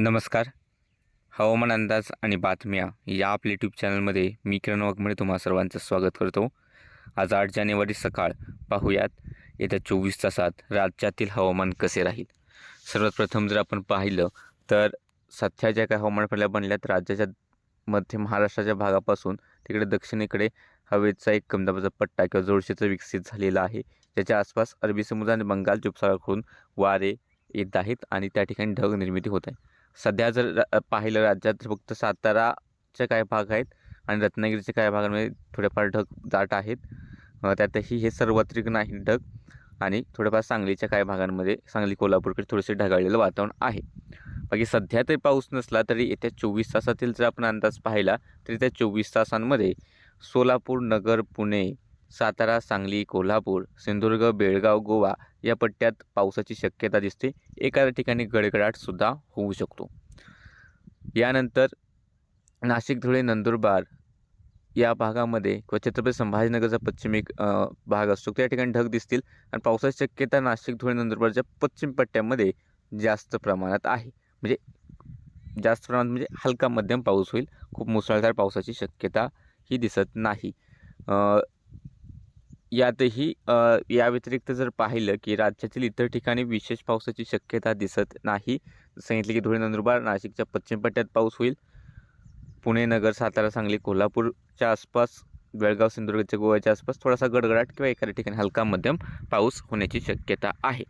नमस्कार. हवामान अंदाज आणि बातम्या या आपल्या यूट्यूब चॅनलमध्ये मी किरण वाघमळे तुम्हा सर्वांचं स्वागत करतो. आज आठ जानेवारी सकाळ. पाहूयात. येत्या चोवीस तासात राज्यातील हवामान कसे राहील? सर्वात प्रथम जर आपण पाहिलं तर सध्या ज्या काही हवामान प्रणाल्या बनल्यात राज्याच्या मध्य महाराष्ट्राच्या भागापासून तिकडे दक्षिणेकडे हवेचा एक कमदाबाचा पट्टा किंवा जोडशेचा विकसित झालेला आहे. ज्याच्या आसपास अरबी समुद्र आणि बंगाल उपसागराकडून वारे येत आहेत आणि त्या ठिकाणी ढग निर्मिती होत आहे. सध्या जर पाहिलं राज्यात फक्त साताराचे काही भाग आहेत आणि रत्नागिरीच्या काही भागांमध्ये थोडेफार ढग दाट आहेत. त्यातही हे सर्वत्रिक नाही ढग आणि थोडेफार सांगलीच्या काही भागांमध्ये सांगली कोल्हापूरकडे थोडेसे ढगाळलेलं वातावरण आहे. बाकी सध्या तरी पाऊस नसला तरी येत्या चोवीस तासातील जर आपण अंदाज पाहिला तरी त्या चोवीस तासांमध्ये सोलापूर नगर पुणे सातारा सांगली कोल्हापूर सिंधुदुर्ग बेळगाव गोवा या पट्ट्यात पावसाची शक्यता दिसते. एखाद्या ठिकाणी गडगडाटसुद्धा होऊ शकतो. यानंतर नाशिक धुळे नंदुरबार या भागामध्ये किंवा छत्रपती संभाजीनगरचा पश्चिमेक भाग असतो. त्या ठिकाणी ढग दिसतील आणि पावसाची शक्यता नाशिक धुळे नंदुरबारच्या पश्चिम पट्ट्यामध्ये जास्त प्रमाणात आहे. म्हणजे जास्त प्रमाणात म्हणजे हलका मध्यम पाऊस होईल. खूप मुसळधार पावसाची शक्यता ही दिसत नाही. यातही या व्यतिरिक्त जर पाहिलं की राज्यातील इतर ठिकाणी विशेष पावसाची शक्यता दिसत नाही. सांगितले की धुळे नंदुरबार नाशिकच्या पश्चिम पट्ट्यात पाऊस होईल. पुणे नगर सातारा सांगली कोल्हापूरच्या आसपास बेळगाव सिंधुदुर्गच्या गोव्याच्या आसपास थोडासा गडगडाट किंवा एखाद्या ठिकाणी हलका मध्यम पाऊस होण्याची शक्यता आहे.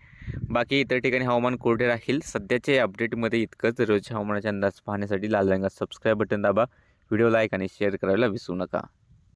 बाकी इतर ठिकाणी हवामान कोरडे राहील. सध्याच्या या अपडेटमध्ये इतकंच. रोजच्या हवामानाचे अंदाज पाहण्यासाठी लाल रंगात सबस्क्राईब बटन दाबा. व्हिडिओ लाईक आणि शेअर करायला विसरू नका.